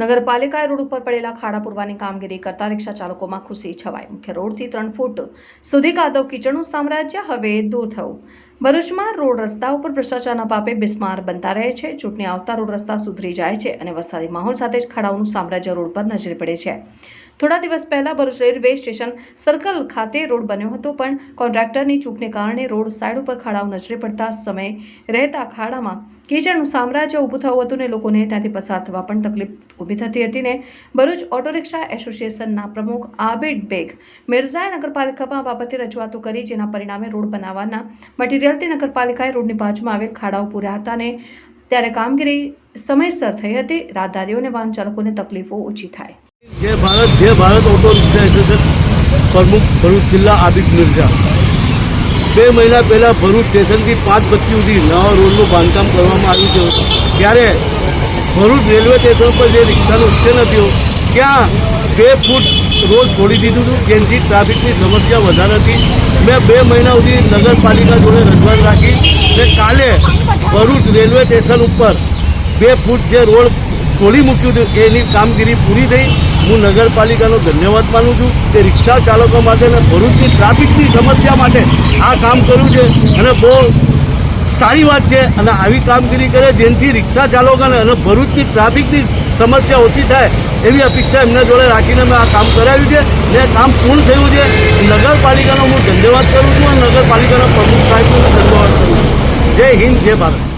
નગરપાલિકાએ road ઉપર પડેલા ખાડા પૂરવાની કામગીરી કરતા રિક્ષા ચાલકોમાં ખુશી છવાઈ. મુખ્ય રોડથી ત્રણ ફૂટ સુધી કાદવ કિચડનું સામ્રાજ્ય હવે દૂર થયું. ભરૂચમાં રોડ રસ્તા ઉપર ભ્રષ્ટાચારના પાપે બિસ્માર બનતા રહે છે. ચૂંટણી આવતા રોડ રસ્તા સુધરી જાય છે અને વરસાદી માહોલ સાથે જ ખાડાઓનું સામ્રાજ્ય રોડ પર નજરે પડે છે. થોડા દિવસ પહેલા ભરૂચ રેલવે સ્ટેશન સર્કલ ખાતે રોડ બન્યો હતો, પણ કોન્ટ્રાક્ટરની ચૂકને કારણે રોડ સાઈડ ઉપર ખાડાઓ નજરે પડતા સમય રહેતા ખાડામાં કીચડનું સામ્રાજ્ય ઊભું થયું હતું ને લોકોને ત્યાંથી પસાર થવા પણ તકલીફ ઊભી થતી હતી ને ભરૂચ ઓટો રિક્ષા એસોસિએશનના પ્રમુખ આબેડ બેગ મિર્ઝાએ નગરપાલિકામાં બાબતે રજૂઆતો કરી, જેના પરિણામે રોડ બનાવવાના મટીરિયલથી નગરપાલિકાએ રોડની બાજુમાં આવેલ ખાડાઓ પૂર્યા હતા ને ત્યારે કામગીરી સમયસર થઈ હતી. રાહદારીઓ અને વાહન ચાલકોને તકલીફો ઓછી થાય. જય ભારત જય ભારત ઓટો રિક્ષા એસોસિએશન પ્રમુખ ભરૂચ જિલ્લા આબિદ મિર્ઝા. બે મહિના પહેલાં ભરૂચ સ્ટેશનથી પાંચ બત્તી સુધી નવા રોડનું બાંધકામ કરવામાં આવ્યું છે. ત્યારે ભરૂચ રેલવે સ્ટેશન પર જે રિક્ષાનો ઉત્સેન હતો ત્યાં બે ફૂટ રોડ છોડી દીધું હતું. જેનાથી ટ્રાફિકની સમસ્યા વધારે હતી. મેં બે મહિના સુધી નગરપાલિકા જોડે રજૂઆત રાખી અને કાલે ભરૂચ રેલવે સ્ટેશન ઉપર બે ફૂટ જે રોડ છોડી મૂક્યું હતું, એની કામગીરી પૂરી થઈ. હું નગરપાલિકાનો ધન્યવાદ માનું છું કે રિક્ષા ચાલકો માટે અને ભરૂચની ટ્રાફિકની સમસ્યા માટે આ કામ કર્યું છે. અને બહુ સારી વાત છે. અને આવી કામગીરી કરે જેનાથી રિક્ષા ચાલકોને અને ભરૂચની ટ્રાફિકની સમસ્યા ઓછી થાય એવી અપેક્ષા એમના જોડે રાખીને મેં આ કામ કરાવ્યું છે ને કામ પૂર્ણ થયું છે. નગરપાલિકાનો હું ધન્યવાદ કરું છું અને નગરપાલિકાના પ્રમુખ સાહેબનો ધન્યવાદ કરું છું. જય હિન્દ, જય ભારત.